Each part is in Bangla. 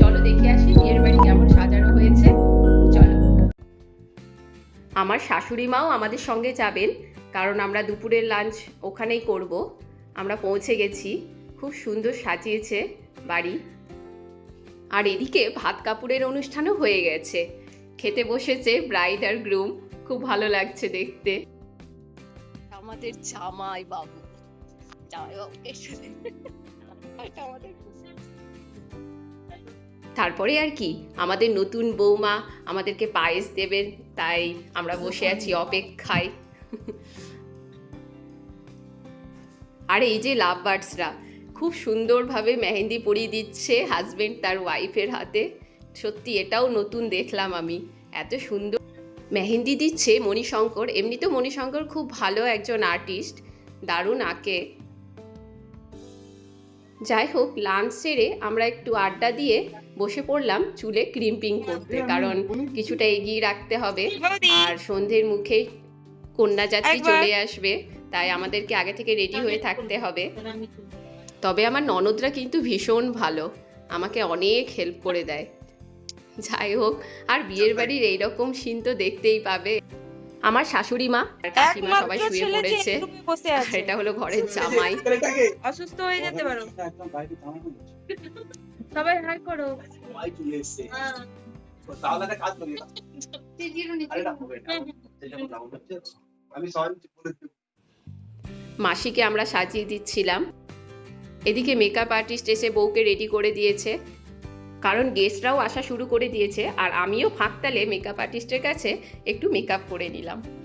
চলো দেখে আসি বিয়ের বাড়ি কেমন সাজানো হয়েছে। চলো। আমার শাশুড়ি মাও আমাদের সঙ্গে যাবেন, কারণ আমরা দুপুরের লাঞ্চ ওখানেই করব। আমরা পৌঁছে গেছি, খুব সুন্দর সাজিয়েছে বাড়ি। আর এদিকে ভাত কাপড়ের অনুষ্ঠানও হয়ে গেছে। খেতে বসেছে ব্রাইড আর গ্রুম খুব ভালো লাগছে দেখতে। আমাদের জামাই বাবু। জামাই বাবু আমাদের তারপরে আর কি, আমাদের নতুন বৌমা আমাদেরকে পায়েস দেবেন, তাই আমরা বসে আছি অপেক্ষায়। আর এই যে লাভ বার্ডসরা খুব সুন্দরভাবে মেহেন্দি পরিয়ে দিচ্ছে হাজবেন্ড তার ওয়াইফের হাতে। সত্যি এটাও নতুন দেখলাম আমি, এত সুন্দর। মেহেন্দি দিচ্ছে মণিশঙ্কর, এমনি তো মণিশঙ্কর খুব ভালো একজন আর্টিস্ট দারুণ আঁকে। যাই হোক লাঞ্চ সেরে আমরা একটু আড্ডা দিয়ে বসে পড়লাম চুলে ক্রিম্পিং করতে কারণ কিছুটা এগিয়ে রাখতে হবে। আর সন্ধ্যের মুখেই কন্যাযাত্রী। চলে আসবে তাই আমাদেরকে আগে থেকে রেডি হয়ে থাকতে হবে। তবে আমার ননদরা কিন্তু ভীষণ ভালো আমাকে অনেক হেল্প করে দেয়। যাই হোক আর বিয়ের বাড়ির এইরকম সিন তো দেখতেই পাবে। আমার শাশুড়ি মা আর কাকিমা সবাই শুয়ে পড়েছে। এটা হলো ঘরের জামাই। অসুস্থ হয়ে যেতে পারো। সবাই হাই করো। সবাই চলে এসছে। তো তাহলে একটা কাজ করি। কোনো round আমি। মাসিকে আমরা সাজিয়ে দিচ্ছিলাম। এদিকে মেকআপ আর্টিস্ট এসে বউকে রেডি করে দিয়েছে। কারণ গেস্টরাও আসা শুরু করে দিয়েছে। আর আমিও ফাঁকতালে মেকআপ আর্টিস্টের কাছে একটু মেকআপ করে নিলাম।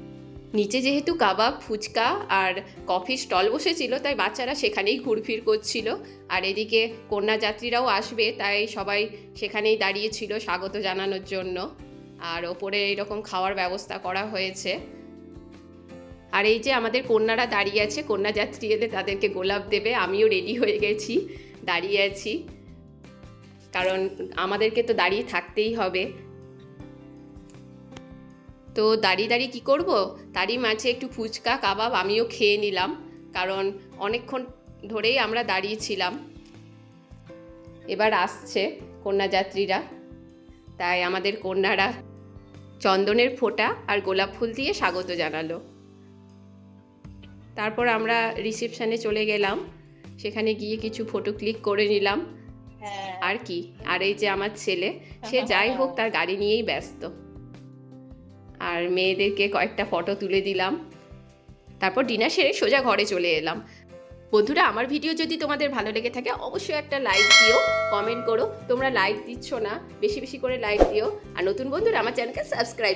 নিচে যেহেতু কাবাব, ফুচকা আর কফি স্টল বসেছিল, তাই বাচ্চারা সেখানেই ঘুরফির করছিল। আর এদিকে কন্যাযাত্রীরাও আসবে, তাই সবাই সেখানেই দাঁড়িয়েছিল স্বাগত জানানোর জন্য। আর ওপরে এরকম খাওয়ার ব্যবস্থা করা হয়েছে। আর এই যে আমাদের কন্যারা দাঁড়িয়ে আছে, কন্যাযাত্রী এলে তাদেরকে গোলাপ দেবে, আমিও রেডি হয়ে গেছি, দাঁড়িয়ে আছি। কারণ আমাদেরকে তো দাঁড়িয়ে থাকতেই হবে। তো দাঁড়িয়ে দাঁড়িয়ে কী করব? তারই মাঝে একটু ফুচকা কাবাব আমিও খেয়ে নিলাম। কারণ অনেকক্ষণ ধরেই আমরা দাঁড়িয়েছিলাম। এবার আসছে কন্যাযাত্রীরা। তাই আমাদের কন্যারা চন্দনের ফোঁটা আর গোলাপ ফুল দিয়ে স্বাগত জানালো। তারপর আমরা রিসেপশনে চলে গেলাম। সেখানে গিয়ে কিছু ফটো ক্লিক করে নিলাম। হ্যাঁ। আর কি? আর এই যে আমার ছেলে সে যাই হোক তার গাড়ি নিয়েই ব্যস্ত। আর মেয়েদেরকে কয়েকটা ফটো তুলে দিলাম। তারপর ডিনার সেরে সোজা ঘরে চলে এলাম। বন্ধুরা, আমার ভিডিও যদি তোমাদের ভালো লেগে থাকে, অবশ্যই একটা লাইক দিও কমেন্ট করো। তোমরা লাইক দিচ্ছ না, বেশি বেশি করে লাইক দিও। আর নতুন বন্ধুরা, আমার চ্যানেলকে সাবস্ক্রাইব